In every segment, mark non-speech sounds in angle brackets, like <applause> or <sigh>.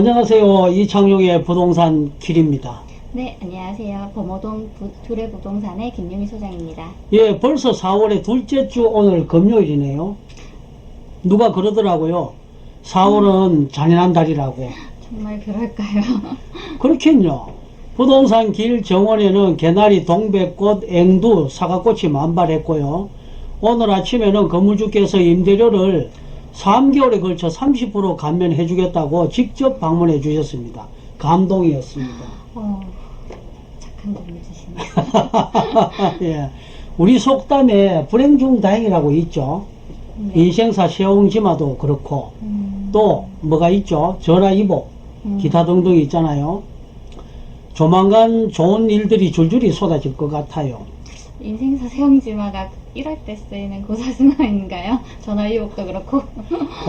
안녕하세요. 이창용의 부동산 길입니다. 네, 안녕하세요. 범어동 부- 두레 부동산의 김유미 소장입니다. 예, 벌써 4월의 둘째 주 오늘 금요일이네요. 누가 그러더라고요. 4월은 잔인한 달이라고. 정말 그럴까요? <laughs> 그렇겠요. 부동산 길 정원에는 개나리, 동백꽃, 앵두, 사과꽃이 만발했고요. 오늘 아침에는 건물주께서 임대료를 3개월에 걸쳐 30% 감면해 주겠다고 직접 방문해 주셨습니다. 감동이었습니다. 어, 착한 돈을 주시네. <laughs> 예. 우리 속담에 불행 중 다행이라고 있죠. 네. 인생사 세옹지마도 그렇고 음, 또 뭐가 있죠. 전화이복 음, 기타 등등 있잖아요. 조만간 좋은 일들이 줄줄이 쏟아질 것 같아요. 인생사 세용지마가 이럴 때 쓰이는 고사스마인가요? <laughs> 전화위복도 그렇고.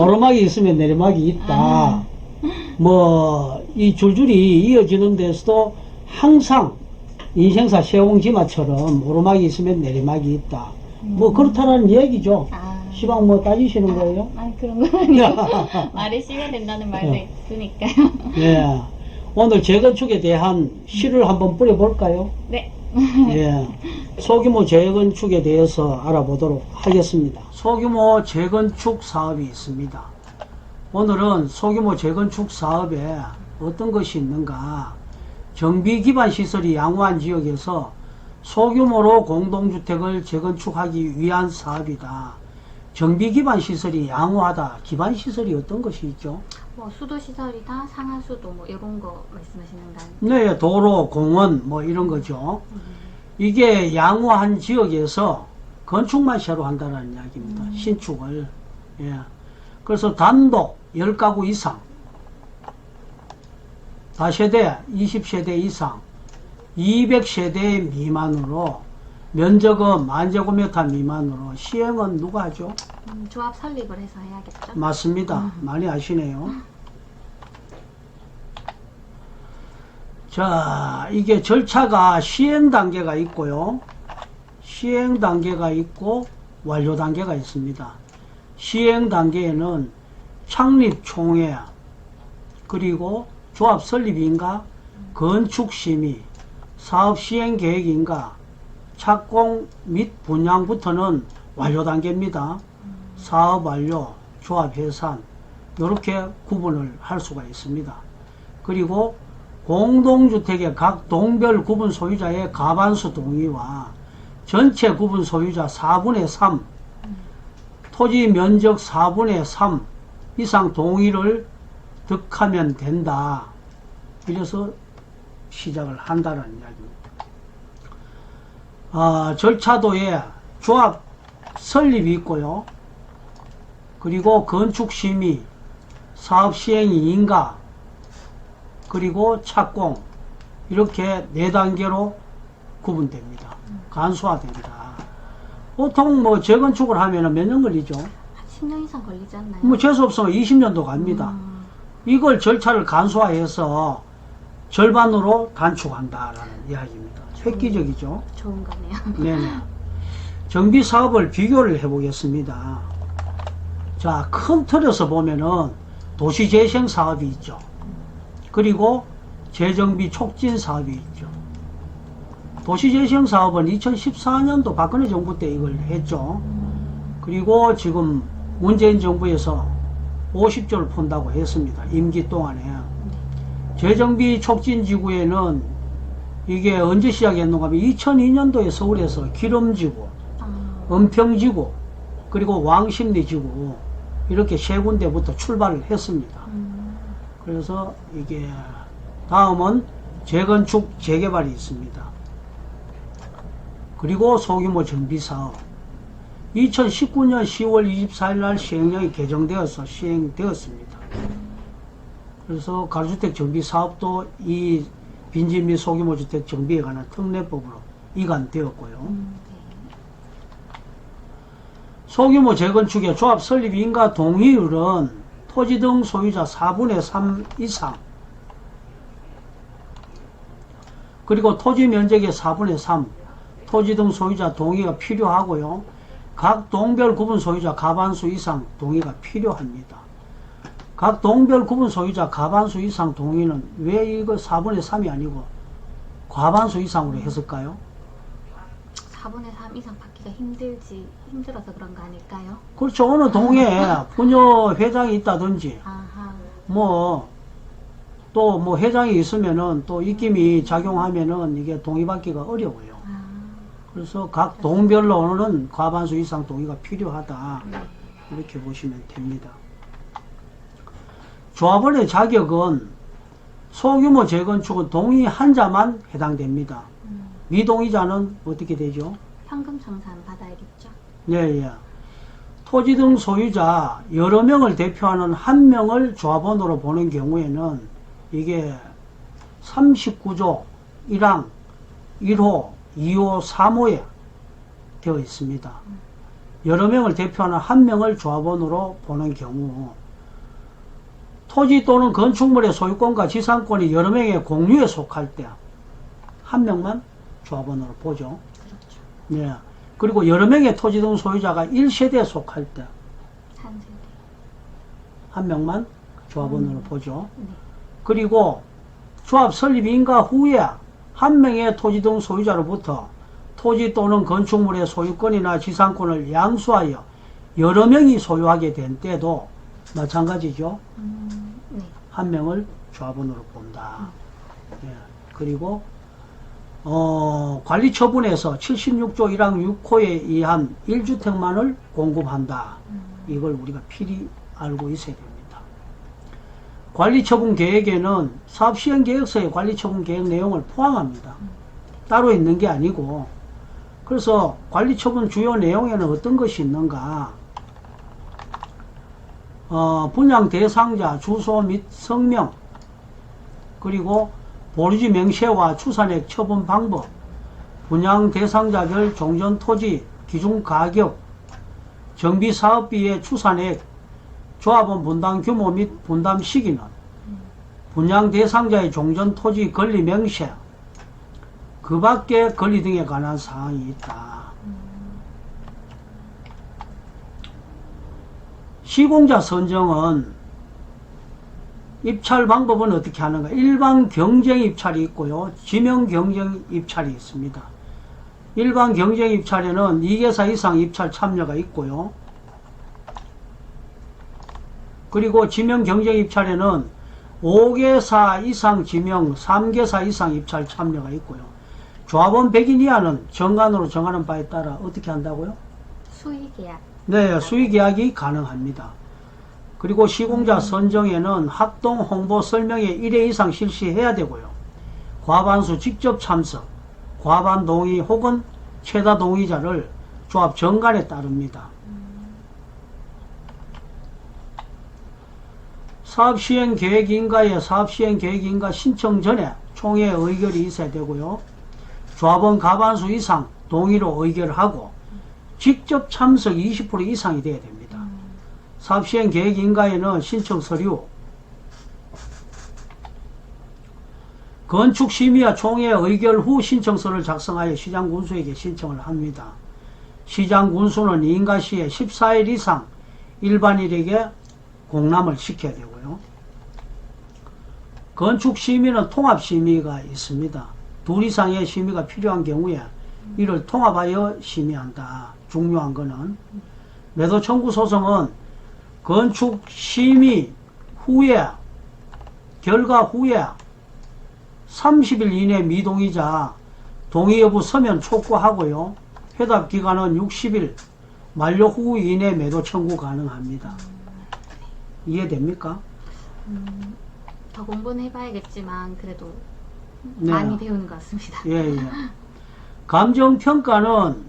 오르막이 있으면 내리막이 있다. 아. 뭐 이 줄줄이 이어지는 데서도 항상 인생사 세옹지마처럼 오르막이 있으면 내리막이 있다. 뭐 음. 그렇다라는 얘기죠. 아, 시방 뭐 따지시는 거예요? 아니, 그런 건 아니고. <laughs> 말이 씨가 된다는 말도 네. 있으니까요. 예. 오늘 재건축에 대한 시를 한번 뿌려볼까요? 네. 예. <laughs> 소규모 재건축에 대해서 알아보도록 하겠습니다. 소규모 재건축 사업이 있습니다. 오늘은 소규모 재건축 사업에 어떤 것이 있는가, 정비 기반 시설이 양호한 지역에서 소규모로 공동주택을 재건축하기 위한 사업이다. 정비 기반 시설이 양호하다. 기반 시설이 어떤 것이 있죠? 뭐, 수도 시설이나 상하 수도 뭐, 이런 거 말씀하시는가요? 네, 도로, 공원, 뭐 이런 거죠. 이게 양호한 지역에서 건축만 새로 한다는 이야기입니다. 음. 신축을. 예. 그래서 단독 10가구 이상, 다세대 20세대 이상, 200세대 미만으로 면적은 만제곱미터 미만으로 시행은 누가 하죠? 음, 조합 설립을 해서 해야겠죠? 맞습니다. 많이 아시네요. 자, 이게 절차가 시행 단계가 있고요. 시행 단계가 있고 완료 단계가 있습니다. 시행 단계에는 창립 총회 그리고 조합 설립인가 건축 심의 사업 시행 계획인가 착공 및 분양부터는 완료 단계입니다. 사업 완료, 조합 해산 이렇게 구분을 할 수가 있습니다. 그리고 공동주택의 각 동별 구분 소유자의 가반수 동의와 전체 구분 소유자 4분의 3, 토지 면적 4분의 3 이상 동의를 득하면 된다. 이래서 시작을 한다는 이야기입니다. 아, 절차도에 조합 설립이 있고요. 그리고 건축 심의, 사업 시행이 인가, 그리고 착공 이렇게 네 단계로 구분됩니다. 간소화됩니다. 보통 뭐 재건축을 하면은 몇년 걸리죠? 한 10년 이상 걸리지 않나요? 뭐 재수 없으면 20년도 갑니다. 음, 이걸 절차를 간소화해서 절반으로 단축한다라는 이야기입니다. 획기적이죠. 좋은 거네요. 네네. <laughs> 정비 사업을 비교를 해보겠습니다. 자, 큰 틀에서 보면은 도시재생 사업이 있죠. 그리고 재정비 촉진 사업이 있죠. 도시재생 사업은 2014년도 박근혜 정부 때 이걸 했죠. 그리고 지금 문재인 정부에서 50조를 푼다고 했습니다. 임기 동안에. 재정비 촉진 지구에는 이게 언제 시작했는가 하면 2002년도에 서울에서 기름지구, 아, 은평지구, 그리고 왕십리지구 이렇게 세 군데부터 출발을 했습니다. 음, 그래서 이게 다음은 재건축 재개발이 있습니다. 그리고 소규모 정비 사업. 2019년 10월 24일 날 시행령이 개정되어서 시행되었습니다. 그래서 가로주택 정비 사업도 이 빈집 및 소규모 주택 정비에 관한 특례법으로 이관되었고요. 음, 소규모 재건축의 조합 설립 인가 동의율은 토지 등 소유자 4분의 3 이상 그리고 토지 면적의 4분의 3 토지 등 소유자 동의가 필요하고요. 각 동별 구분 소유자 가반수 이상 동의가 필요합니다. 각 동별 구분 소유자 과반수 이상 동의는 왜 이거 4분의 3이 아니고 과반수 이상으로 했을까요? 4분의 3 이상 받기가 힘들지 힘들어서 그런 거 아닐까요? 그렇죠. 어느 동에 <laughs> 부녀 회장이 있다든지 아하. 뭐 또 뭐 회장이 있으면은 또 입김이 작용하면은 이게 동의받기가 어려워요. 아. 그래서 각 동별로는 과반수 이상 동의가 필요하다. 네. 이렇게 보시면 됩니다. 조합원의 자격은 소규모 재건축은 동의 한 자만 해당됩니다. 음. 미동의자는 어떻게 되죠? 현금 청산 받아야겠죠? 네, 예. 토지 등 소유자 여러 명을 대표하는 한 명을 조합원으로 보는 경우에는 이게 39조 1항 1호, 2호, 3호에 되어 있습니다. 여러 명을 대표하는 한 명을 조합원으로 보는 경우 토지 또는 건축물의 소유권과 지상권이 여러 명의 공유에 속할 때 한 명만 조합원으로 보죠. 그렇죠. 네. 그리고 여러 명의 토지 등 소유자가 1세대에 속할 때 한. 명만 조합원으로 음. 보죠. 네. 그리고 조합 설립 인가 후에 한 명의 토지 등 소유자로부터 토지 또는 건축물의 소유권이나 지상권을 양수하여 여러 명이 소유하게 된 때도 마찬가지죠. 음. 네. 한 명을 조합원으로 본다. 예. 그리고 어, 관리 처분에서 76조 1항 6호에 의한 1주택만을 공급한다. 음. 이걸 우리가 필히 알고 있어야 됩니다. 관리 처분 계획에는 사업 시행 계획서의 관리 처분 계획 내용을 포함합니다. 따로 있는 게 아니고 그래서 관리 처분 주요 내용에는 어떤 것이 있는가 어, 분양 대상자 주소 및 성명 그리고 보류지 명세와 추산액 처분 방법 분양 대상자별 종전 토지 기준 가격 정비 사업비의 추산액 조합원 분담 규모 및 분담 시기는 분양 대상자의 종전 토지 권리 명세 그 밖에 권리 등에 관한 사항이 있다. 시공자 선정은 입찰 방법은 어떻게 하는가? 일반 경쟁 입찰이 있고요. 지명 경쟁 입찰이 있습니다. 일반 경쟁 입찰에는 2개사 이상 입찰 참여가 있고요. 그리고 지명 경쟁 입찰에는 5개사 이상 지명, 3개사 이상 입찰 참여가 있고요. 조합원 100인 이하는 정관으로 정하는 바에 따라 어떻게 한다고요? 수의 계약. 네, 수의 계약이 가능합니다. 그리고 시공자 선정에는 합동 홍보 설명회 1회 이상 실시해야 되고요. 과반수 직접 참석, 과반 동의 혹은 최다 동의자를 조합 정관에 따릅니다. 사업시행 계획인가의 사업시행 계획인가 신청 전에 총회 의결이 있어야 되고요. 조합원 과반수 이상 동의로 의결하고 직접 참석 20% 이상이 돼야 됩니다. 사업시행 계획 인가에는 신청 서류, 건축심의와 총회 의결 후 신청서를 작성하여 시장군수에게 신청을 합니다. 시장군수는 인가 시에 14일 이상 일반인에게 공람을 시켜야 되고요. 건축심의는 통합심의가 있습니다. 둘 이상의 심의가 필요한 경우에 이를 통합하여 심의한다. 중요한 거는 매도 청구 소송은 건축 심의 후에 결과 후에 30일 이내 미동의자 동의 여부 서면 촉구하고요. 회답 기간은 60일 만료 후 이내 매도 청구 가능합니다. 이해됩니까? 음, 더 공부는 해봐야겠지만 그래도 네. 많이 배우는 것 같습니다. 예, 예. 감정평가는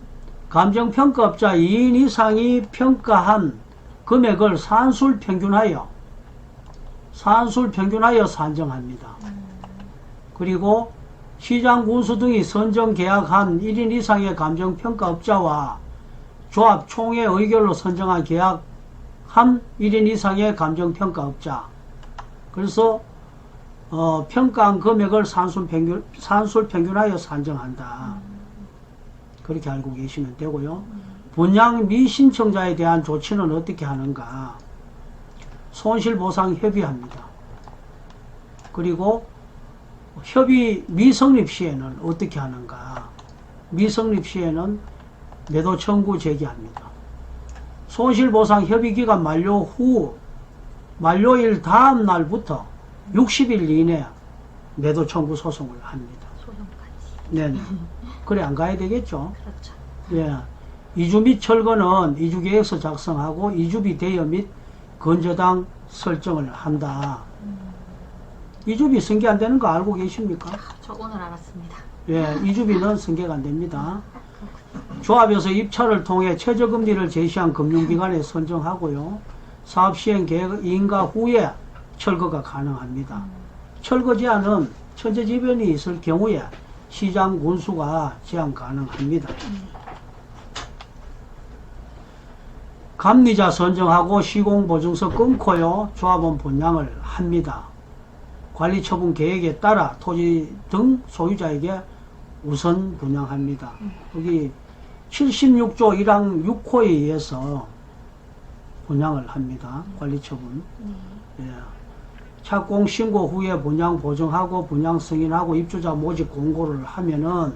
감정평가업자 2인 이상이 평가한 금액을 산술 평균하여 산술 평균하여 산정합니다. 그리고 시장 군수 등이 선정 계약한 1인 이상의 감정평가업자와 조합 총회 의결로 선정한 계약 한 1인 이상의 감정평가업자 그래서 어, 평가한 금액을 산술 평균, 산술 평균하여 산정한다. 그렇게 알고 계시면 되고요. 분양 미신청자에 대한 조치는 어떻게 하는가? 손실보상 협의합니다. 그리고 협의 미성립 시에는 어떻게 하는가? 미성립 시에는 매도 청구 제기합니다. 손실보상 협의기간 만료 후 만료일 다음 날부터 60일 이내 매도 청구 소송을 합니다. 소송까지. 네. <laughs> 그래 안 가야 되겠죠. 그렇죠. 예. 이주 및 철거는 이주 계획서 작성하고 이주비 대여 및 건저당 설정을 한다. 이주비 승계 안 되는 거 알고 계십니까? 저 오늘 알았습니다. 예, 이주비는 승계가 안 됩니다. 조합에서 입찰을 통해 최저금리를 제시한 금융기관에 선정하고요. 사업 시행 계획 인가 후에 철거가 가능합니다. 철거 제한은 천재지변이 있을 경우에 시장 군수가 제한 가능합니다. 감리자 선정하고 시공보증서 끊고요. 조합원 분양을 합니다. 관리 처분 계획에 따라 토지 등 소유자에게 우선 분양합니다. 여기 76조 1항 6호에 의해서 분양을 합니다. 관리 처분. 네. 예. 착공 신고 후에 분양 보증하고 분양 승인하고 입주자 모집 공고를 하면은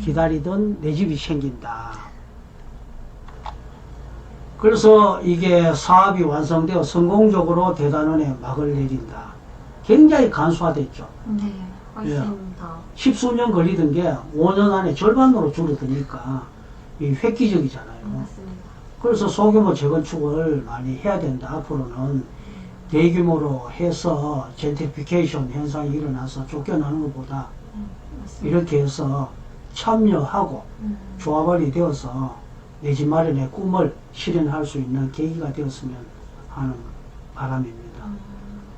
기다리던 내 집이 생긴다. 그래서 이게 사업이 완성되어 성공적으로 대단원에 막을 내린다. 굉장히 간소화됐죠. 네. 훨씬 예. 더. 십수년 걸리던 게 5년 안에 절반으로 줄어드니까 이 획기적이잖아요. 맞습니다. 그래서 소규모 재건축을 많이 해야 된다. 앞으로는 대규모로 해서 젠트리피케이션 현상이 일어나서 쫓겨나는 것보다 맞습니다. 이렇게 해서 참여하고 음. 조합원이 되어서 내 집 마련의 꿈을 실현할 수 있는 계기가 되었으면 하는 바람입니다.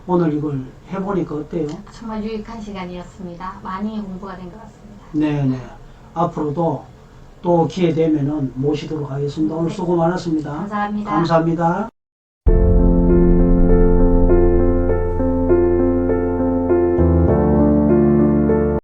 오늘 이걸 해보니까 어때요? 정말 유익한 시간이었습니다. 많이 공부가 된 것 같습니다. 네네. 앞으로도 또 기회 되면은 모시도록 하겠습니다. 오늘 수고 많았습니다. 감사합니다. 감사합니다.